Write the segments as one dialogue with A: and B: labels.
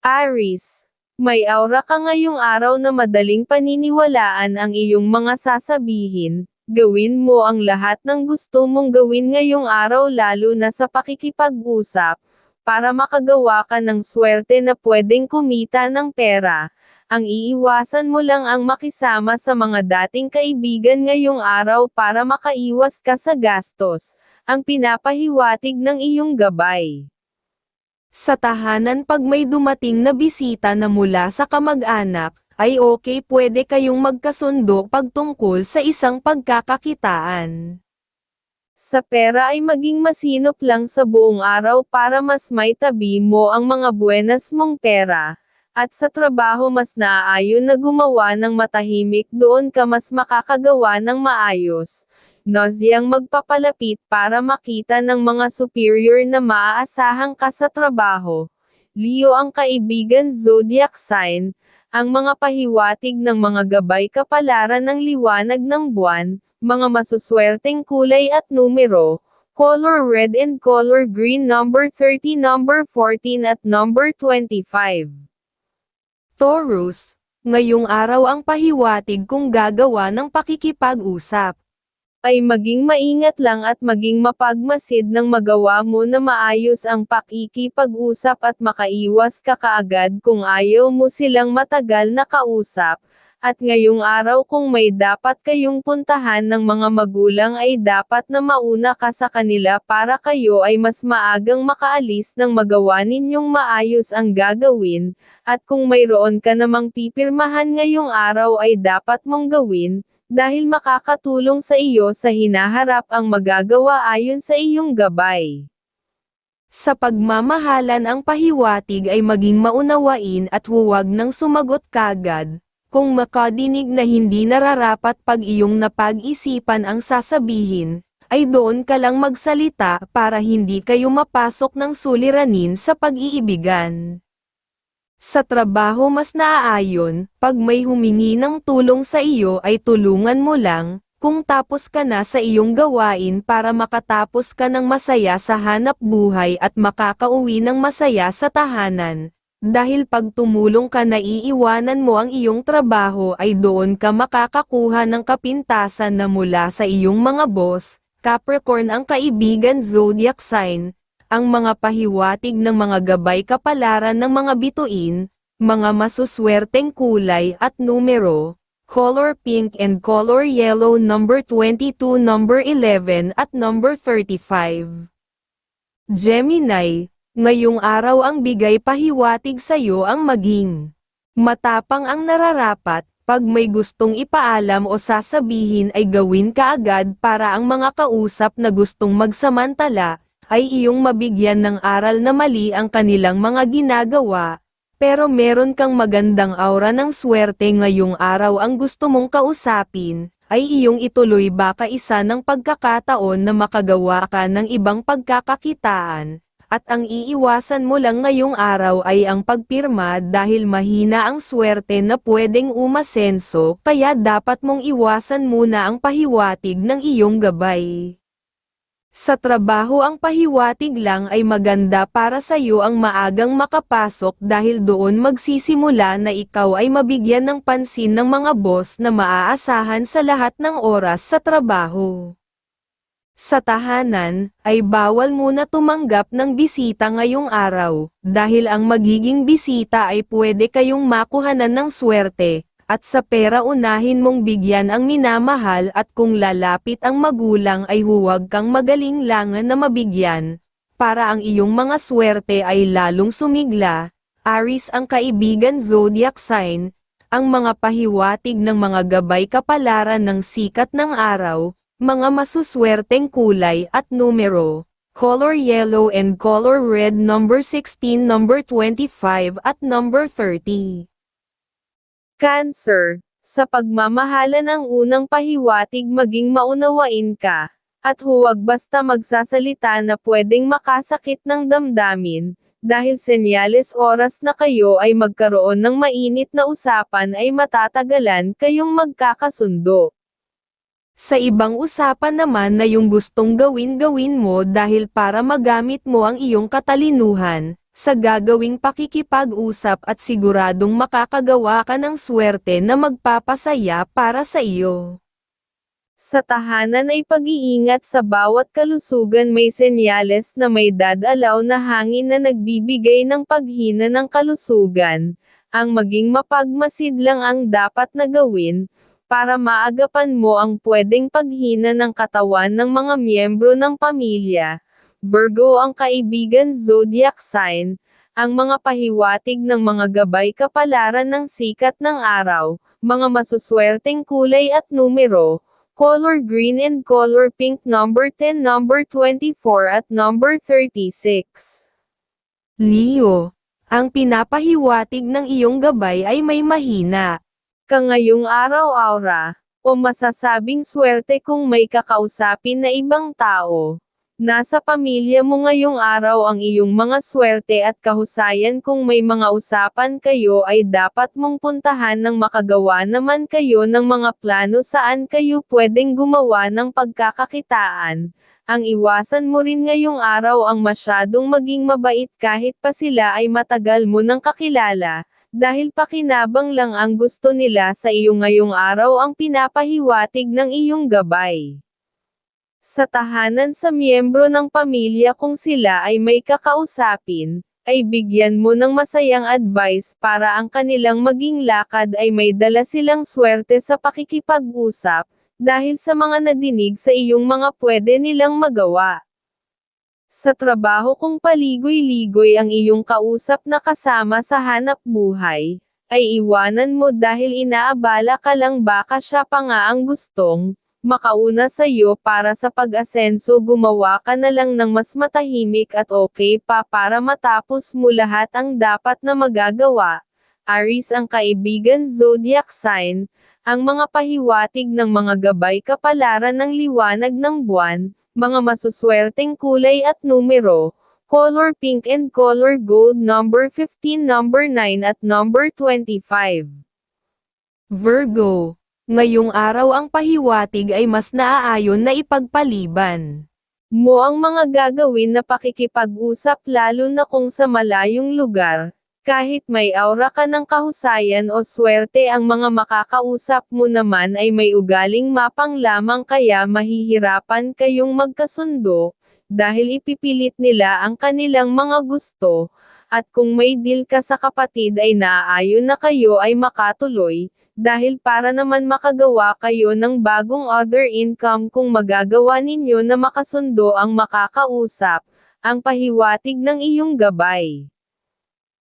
A: Aris, may aura ka ngayong araw na madaling paniniwalaan ang iyong mga sasabihin. Gawin mo ang lahat ng gusto mong gawin ngayong araw lalo na sa pakikipag-usap, para makagawa ka ng swerte na pwedeng kumita ng pera. Ang iiwasan mo lang ang makisama sa mga dating kaibigan ngayong araw para makaiwas ka sa gastos. Ang pinapahiwatig ng iyong gabay. Sa tahanan pag may dumating na bisita na mula sa kamag-anak, ay okay pwede kayong magkasundo pagtungkol sa isang pagkakakitaan. Sa pera ay maging masinop lang sa buong araw para mas may tabi mo ang mga buenas mong pera. At sa trabaho mas naaayon na gumawa ng matahimik doon ka mas makakagawa ng maayos. Nozyang magpapalapit para makita ng mga superior na maaasahan ka sa trabaho. Leo ang kaibigan zodiac sign, ang mga pahiwatig ng mga gabay kapalaran ng liwanag ng buwan, mga masuswerteng kulay at numero, color red and color green number 30 number 14 at number 25. Taurus, ngayong araw ang pahiwatig kung gagawa ng pakikipag-usap. Ay maging maingat lang at maging mapagmasid ng magawa mo na maayos ang pakikipag-usap at makaiwas ka kaagad kung ayaw mo silang matagal na kausap. At ngayong araw kung may dapat kayong puntahan ng mga magulang ay dapat na mauna ka sa kanila para kayo ay mas maagang makaalis ng magawa ninyong maayos ang gagawin, at kung mayroon ka namang pipirmahan ngayong araw ay dapat mong gawin, dahil makakatulong sa iyo sa hinaharap ang magagawa ayon sa iyong gabay. Sa pagmamahalan ang pahiwatig ay maging maunawain at huwag nang sumagot kagad, kung makadinig na hindi nararapat pag iyong napag-isipan ang sasabihin, ay doon ka lang magsalita para hindi kayo mapasok ng suliranin sa pag-iibigan. Sa trabaho mas naaayon, pag may humingi ng tulong sa iyo ay tulungan mo lang, kung tapos ka na sa iyong gawain para makatapos ka ng masaya sa hanap buhay at makakauwi ng masaya sa tahanan. Dahil pag tumulong ka na iiwanan mo ang iyong trabaho ay doon ka makakakuha ng kapintasan na mula sa iyong mga boss, Capricorn ang kaibigan zodiac sign, ang mga pahiwatig ng mga gabay kapalaran ng mga bituin, mga masuswerteng kulay at numero, color pink and color yellow number 22 number 11 at number 35. Gemini, ngayong araw ang bigay pahiwatig sa iyo ang maging matapang ang nararapat, pag may gustong ipaalam o sasabihin ay gawin kaagad para ang mga kausap na gustong magsamantala, ay iyong mabigyan ng aral na mali ang kanilang mga ginagawa, pero meron kang magandang aura ng swerte ngayong araw ang gusto mong kausapin, ay iyong ituloy baka isa ng pagkakataon na makagawa ka ng ibang pagkakakitaan, at ang iiwasan mo lang ngayong araw ay ang pagpirma dahil mahina ang swerte na pwedeng umasenso kaya dapat mong iwasan muna ang pahiwatig ng iyong gabay. Sa trabaho ang pahiwatig lang ay maganda para sa iyo ang maagang makapasok dahil doon magsisimula na ikaw ay mabigyan ng pansin ng mga boss na maaasahan sa lahat ng oras sa trabaho. Sa tahanan, ay bawal muna tumanggap ng bisita ngayong araw, dahil ang magiging bisita ay pwede kayong makuhanan ng swerte, at sa pera unahin mong bigyan ang minamahal at kung lalapit ang magulang ay huwag kang magaling langan na mabigyan, para ang iyong mga swerte ay lalong sumigla. Aris ang kaibigan zodiac sign, ang mga pahiwatig ng mga gabay kapalaran ng sikat ng araw, mga masuswerteng kulay at numero, color yellow and color red number 16 number 25 at number 30. Cancer, sa pagmamahala ng unang pahiwatig maging maunawain ka, at huwag basta magsasalita na pwedeng makasakit ng damdamin, dahil senyales oras na kayo ay magkaroon ng mainit na usapan ay matatagalan kayong magkakasundo. Sa ibang usapan naman na yung gustong gawin-gawin mo dahil para magamit mo ang iyong katalinuhan,
B: sa gagawing pakikipag-usap at siguradong makakagawa ka ng swerte na magpapasaya para sa iyo. Sa tahanan ay pag-iingat sa bawat kalusugan may senyales na may dadalaw na hangin na nagbibigay ng paghina ng kalusugan. Ang maging mapagmasid lang ang dapat na gawin, para maagapan mo ang pwedeng paghina ng katawan ng mga miyembro ng pamilya. Virgo ang kaibigan zodiac sign, ang mga pahiwatig ng mga gabay kapalaran ng sikat ng araw, mga masuswerteng kulay at numero, color green and color pink number 10 number 24 at number 36. Leo, ang pinapahiwatig ng iyong gabay ay may mahina. Ka ngayong araw-aura, o masasabing swerte kung may kakausapin na ibang tao. Nasa pamilya mo ngayong araw ang iyong mga swerte at kahusayan kung may mga usapan kayo ay dapat mong puntahan ng makagawa naman kayo ng mga plano saan kayo pwedeng gumawa ng pagkakakitaan. Ang iwasan mo rin ngayong araw ang masyadong maging mabait kahit pa sila ay matagal mo nang kakilala, dahil pakinabang lang ang gusto nila sa iyo ngayong araw ang pinapahiwatig ng iyong gabay sa tahanan sa miyembro ng pamilya kung sila ay may kakausapin, ay bigyan mo ng masayang advice para ang kanilang maging lakad ay may dala silang swerte sa pakikipag-usap, dahil sa mga nadinig sa iyong mga pwede nilang magawa. Sa trabaho kung paligoy-ligoy ang iyong kausap na kasama sa hanap buhay, ay iwanan mo dahil inaabala ka lang baka siya pa nga ang gustong, makauna sa iyo para sa pag-asenso gumawa ka na lang ng mas matahimik at okay pa para matapos mo lahat ang dapat na magagawa. Aris ang kaibigan zodiac sign, ang mga pahiwatig ng mga gabay kapalaran ng liwanag ng buwan, mga masuswerteng kulay at numero, color pink and color gold number 15 number 9 at number 25. Virgo Ngayong araw ang pahiwatig ay mas naaayon na ipagpaliban mo ang mga gagawin na pakikipag-usap lalo na kung sa malayong lugar, kahit may aura ka ng kahusayan o swerte ang mga makakausap mo naman ay may ugaling mapang lamang kaya mahihirapan kayong magkasundo, dahil ipipilit nila ang kanilang mga gusto, at kung may deal ka sa kapatid ay naaayon na kayo ay makatuloy, dahil para naman makagawa kayo ng bagong other income kung magagawa ninyo na makasundo ang makakausap, ang pahiwatig ng iyong gabay.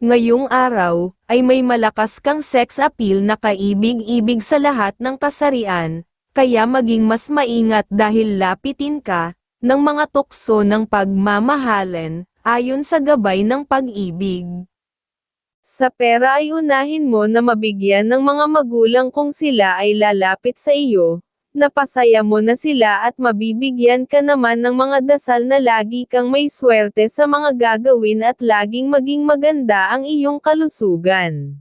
B: Ngayong araw, ay may malakas kang sex appeal na kaibig-ibig sa lahat ng kasarian, kaya maging mas maingat dahil lapitin ka, ng mga tukso ng pagmamahalan, ayon sa gabay ng pag-ibig. Sa pera ay unahin mo na mabigyan ng mga magulang kung sila ay lalapit sa iyo, napasaya mo na sila at mabibigyan ka naman ng mga dasal na lagi kang may swerte sa mga gagawin at laging maging maganda ang iyong kalusugan.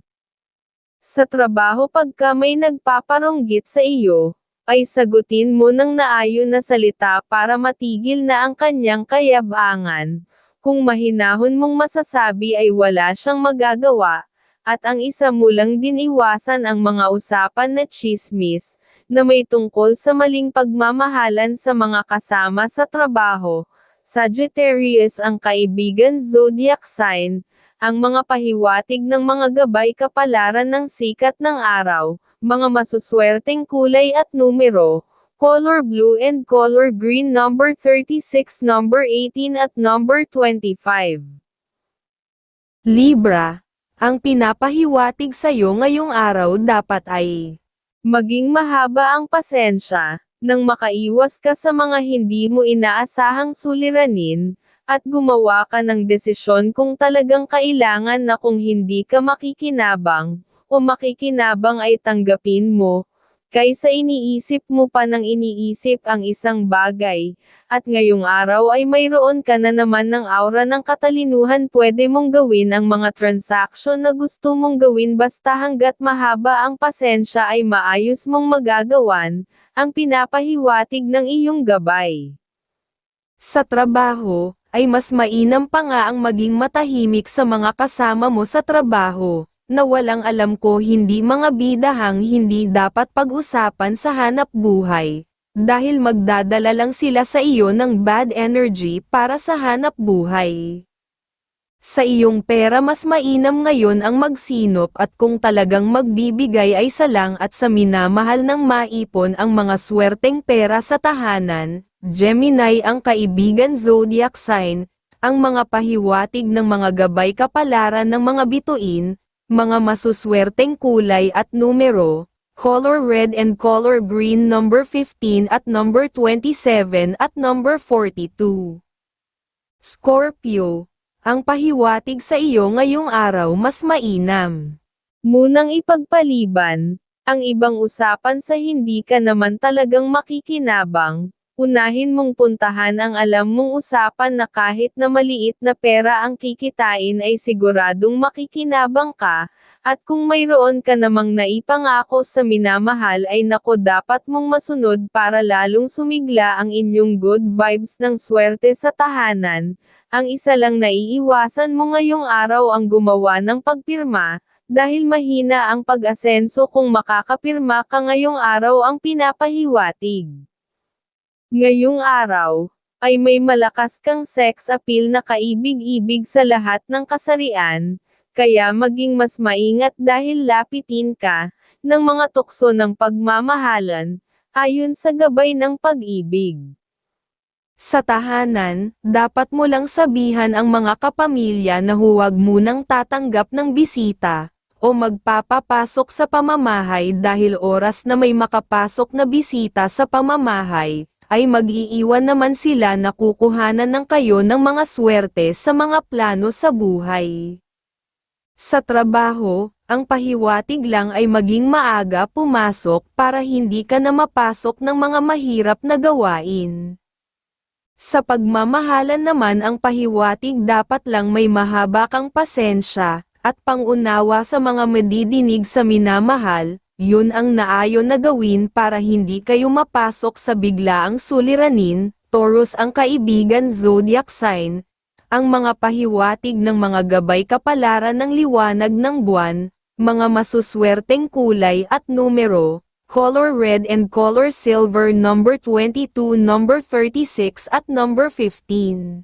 B: Sa trabaho pagka may nagpaparonggit sa iyo, ay sagutin mo ng naayon na salita para matigil na ang kanyang kayabangan, kung mahinahon mong masasabi ay wala siyang magagawa, at ang isa mo lang din iwasan ang mga usapan na chismis, na may tungkol sa maling pagmamahalan sa mga kasama sa trabaho. Sagittarius ang kaibigan zodiac sign, ang mga pahiwatig ng mga gabay kapalaran ng sikat ng araw, mga masuswerteng kulay at numero, color blue and color green number 36 number 18 at number 25. Libra, ang pinapahiwatig sa iyo ngayong araw dapat ay maging mahaba ang pasensya, nang makaiwas ka sa mga hindi mo inaasahang suliranin, at gumawa ka ng desisyon kung talagang kailangan na kung hindi ka makikinabang, o makikinabang ay tanggapin mo, kaysa iniisip mo pa ng iniisip ang isang bagay, at ngayong araw ay mayroon ka na naman ng aura ng katalinuhan pwede mong gawin ang mga transaksyon na gusto mong gawin basta hanggat mahaba ang pasensya ay maayos mong magagawan, ang pinapahiwatig ng iyong gabay. Sa trabaho,
A: ay mas mainam pa nga ang maging matahimik sa mga kasama mo sa trabaho, na walang alam ko hindi mga bidahang hindi dapat pag-usapan sa hanap buhay. Dahil magdadala lang sila sa iyo ng bad energy para sa hanap buhay. Sa iyong pera mas mainam ngayon ang magsinop at kung talagang magbibigay ay salang at sa minamahal ng maipon ang mga swerteng pera sa tahanan, Gemini ang kaibigan zodiac sign, ang mga pahiwatig ng mga gabay kapalaran ng mga bituin, mga masuswerteng kulay at numero, color red and color green number 15 at number 27 at number 42. Scorpio ang pahiwatig sa iyo ngayong araw mas mainam. Munang ipagpaliban, ang ibang usapan sa hindi ka naman talagang makikinabang, unahin mong puntahan ang alam mong usapan na kahit na maliit na pera ang kikitain ay siguradong makikinabang ka, at kung mayroon ka namang naipangako sa minamahal ay nako dapat mong masunod para lalong sumigla ang inyong good vibes ng swerte sa tahanan, ang isa lang naiiwasan mo ngayong araw ang gumawa ng pagpirma, dahil mahina ang pag-asenso kung makakapirma ka ngayong araw ang pinapahiwatig. Ngayong araw, ay may malakas kang sex appeal na kaibig-ibig sa lahat ng kasarian, kaya maging mas maingat dahil lapitin ka, ng mga tukso ng pagmamahalan, ayon sa gabay ng pag-ibig. Sa tahanan, dapat mo lang sabihan ang mga kapamilya na huwag munang tatanggap ng bisita, o magpapapasok sa pamamahay dahil oras na may makapasok na bisita sa pamamahay, ay mag-iiwan naman sila na kukuhanan ng kayo ng mga swerte sa mga plano sa buhay. Sa trabaho, ang pahiwatig lang ay maging maaga pumasok para hindi ka na mapasok ng mga mahirap na gawain. Sa pagmamahalan naman ang pahiwatig dapat lang may mahaba kang pasensya, at pangunawa sa mga madidinig sa minamahal, yun ang naayon na gawin para hindi kayo mapasok sa biglaang suliranin, Taurus ang kaibigan zodiac sign, ang mga pahiwatig ng mga gabay kapalaran ng liwanag ng buwan, mga masuswerteng kulay at numero, color red and color silver number 22 number 36 at number 15.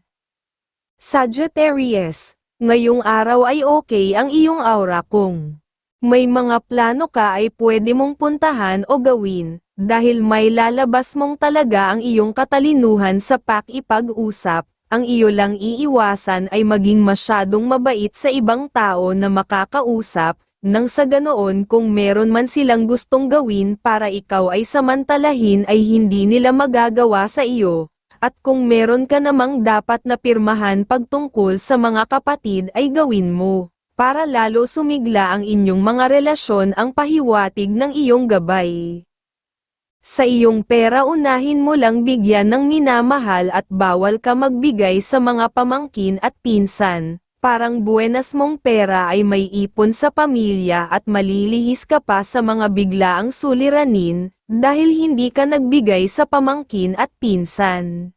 A: Sagittarius, ngayong araw ay okay ang iyong aura kung may mga plano ka ay pwede mong puntahan o gawin, dahil may lalabas mong talaga ang iyong katalinuhan sa pakipag-usap, ang iyo lang iiwasan ay maging masyadong mabait sa ibang tao na makakausap, nang sa ganoon kung meron man silang gustong gawin para ikaw ay samantalahin ay hindi nila magagawa sa iyo, at kung meron ka namang dapat na pirmahan pagtungkol sa mga kapatid ay gawin mo, para lalo sumigla ang inyong mga relasyon ang pahiwatig ng iyong gabay. Sa iyong pera unahin mo lang bigyan ng minamahal at bawal ka magbigay sa mga pamangkin at pinsan, parang buenas mong pera ay may ipon sa pamilya at malilihis ka pa sa mga biglaang suliranin, dahil hindi ka nagbigay sa pamangkin at pinsan.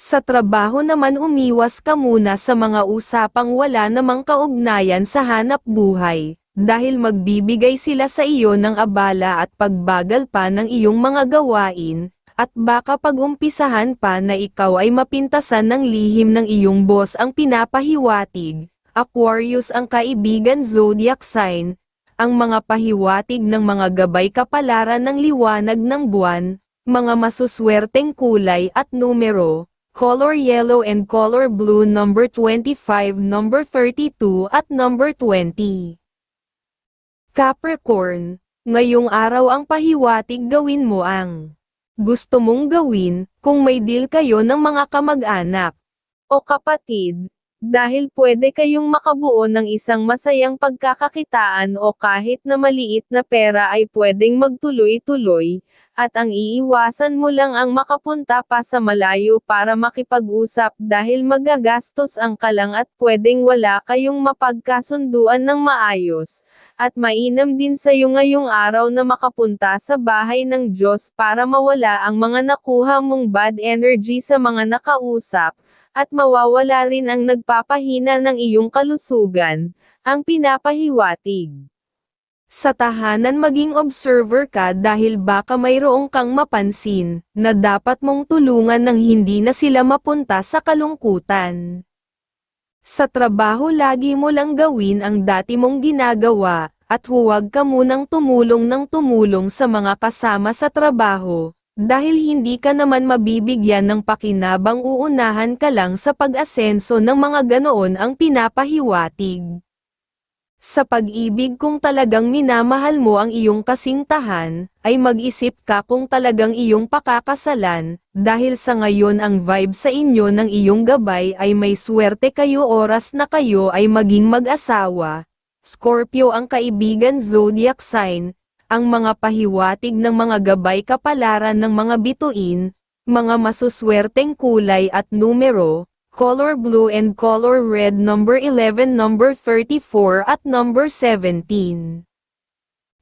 A: Sa trabaho naman umiwas ka muna sa mga usapang wala namang kaugnayan sa hanap buhay, dahil magbibigay sila sa iyo ng abala at pagbagal pa ng iyong mga gawain, at baka pag-umpisahan pa na ikaw ay mapintasan ng lihim ng iyong boss ang pinapahiwatig. Aquarius ang kaibigan zodiac sign, ang mga pahiwatig ng mga gabay kapalaran ng liwanag ng buwan, mga masuswerteng kulay at numero, color yellow and color blue number 25, number 32 at number 20. Capricorn, ngayong araw ang pahiwatig gawin mo ang gusto mong gawin, kung may deal kayo ng mga kamag-anak o kapatid, dahil pwede kayong makabuo ng isang masayang pagkakakitaan o kahit na maliit na pera ay pwedeng magtuloy-tuloy, at ang iiwasan mo lang ang makapunta pa sa malayo para makipag-usap dahil magagastos ang kalang at pwedeng wala kayong mapagkasunduan ng maayos, at mainam din sa iyo ngayong araw na makapunta sa bahay ng Diyos para mawala ang mga nakuha mong bad energy sa mga nakausap, at mawawala rin ang nagpapahina ng iyong kalusugan, ang pinapahiwatig. Sa tahanan maging observer ka dahil baka mayroong kang mapansin, na dapat mong tulungan nang hindi na sila mapunta sa kalungkutan. Sa trabaho lagi mo lang gawin ang dati mong ginagawa, at huwag ka munang tumulong ng tumulong sa mga kasama sa trabaho, dahil hindi ka naman mabibigyan ng pakinabang uunahan ka lang sa pag-asenso ng mga ganoon ang pinapahiwatig. Sa pag-ibig kung talagang minamahal mo ang iyong kasintahan, ay mag-isip ka kung talagang iyong pakakasalan, dahil sa ngayon ang vibe sa inyo ng iyong gabay ay may swerte kayo oras na kayo ay maging mag-asawa. Scorpio ang kaibigan zodiac sign, ang mga pahiwatig ng mga gabay kapalaran ng mga bituin, mga masuswerteng kulay at numero, color blue and color red number 11 number 34 at number 17.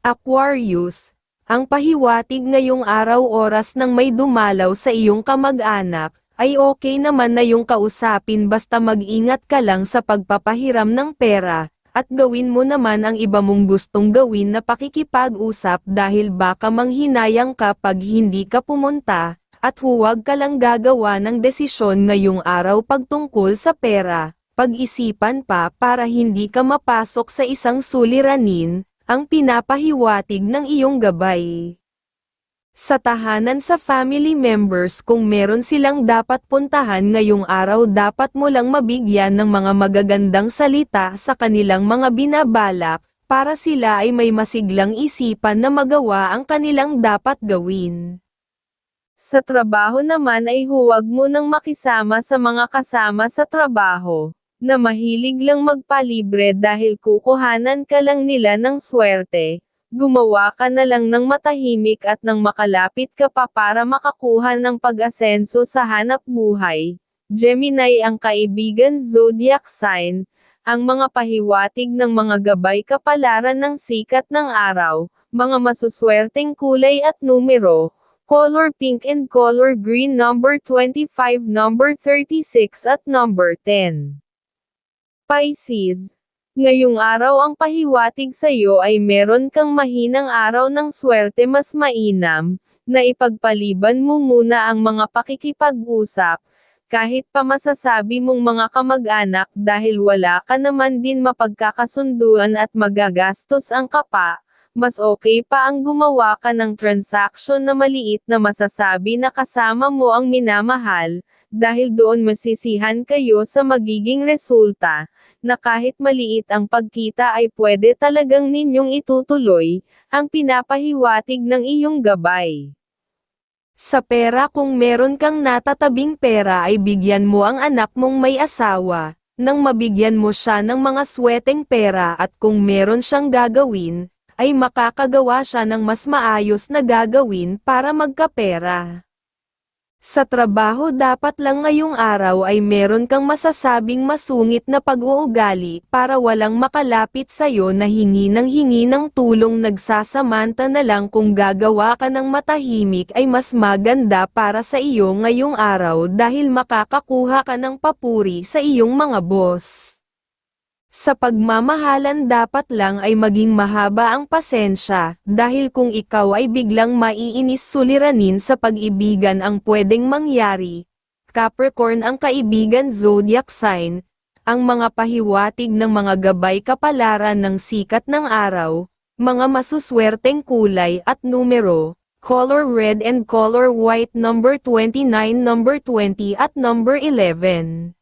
A: Aquarius, ang pahiwatig ngayong araw oras ng may dumalaw sa iyong kamag-anak, ay okay naman na yung kausapin basta mag-ingat ka lang sa pagpapahiram ng pera, at gawin mo naman ang iba mong gustong gawin na pakikipag-usap dahil baka manghinayang ka pag hindi ka pumunta, at huwag ka lang gagawa ng desisyon ngayong araw pagtungkol sa pera, pag-isipan pa para hindi ka mapasok sa isang suliranin, ang pinapahiwatig ng iyong gabay. Sa tahanan sa family members kung meron silang dapat puntahan ngayong araw dapat mo lang mabigyan ng mga magagandang salita sa kanilang mga binabalak, para sila ay may masiglang isipan na magawa ang kanilang dapat gawin. Sa trabaho naman ay huwag mo nang makisama sa mga kasama sa trabaho, na mahilig lang magpalibre dahil kukuhanan ka lang nila ng swerte, gumawa ka na lang ng matahimik at nang makalapit ka pa para makakuha ng pag-asenso sa hanap buhay. Gemini ang kaibigan zodiac sign, ang mga pahiwatig ng mga gabay kapalaran ng sikat ng araw, mga masuswerteng kulay at numero, color pink and color green number 25 number 36 at number 10. Pisces, Ngayong araw ang pahiwatig sa iyo ay meron kang mahinang araw ng swerte mas mainam, na ipagpaliban mo muna ang mga pakikipag-usap, kahit pa masasabi mong mga kamag-anak dahil wala ka naman din mapagkakasunduan at magagastos ang kapa, mas okay pa ang gumawa ka ng transaksyon na maliit na masasabi na kasama mo ang minamahal, dahil doon masisihan kayo sa magiging resulta, na kahit maliit ang pagkita ay pwede talagang ninyong itutuloy, ang pinapahiwatig ng iyong gabay. Sa pera kung meron kang natatabing pera ay bigyan mo ang anak mong may asawa, nang mabigyan mo siya ng mga sweteng pera at kung meron siyang gagawin, ay makakagawa siya ng mas maayos na gagawin para magkapera. Sa trabaho dapat lang ngayong araw ay meron kang masasabing masungit na pag-uugali para walang makalapit sa'yo na hingi ng hingi ng tulong nagsasamanta na lang kung gagawa ka ng matahimik ay mas maganda para sa iyo ngayong araw dahil makakakuha ka ng papuri sa iyong mga boss. Sa pagmamahalan dapat lang ay maging mahaba ang pasensya, dahil kung ikaw ay biglang maiinis suliranin sa pag-ibigan ang pwedeng mangyari. Capricorn ang kaibigan zodiac sign, ang mga pahiwatig ng mga gabay kapalaran ng sikat ng araw, mga masuswerteng kulay at numero, color red and color white number 29 number 20 at number 11.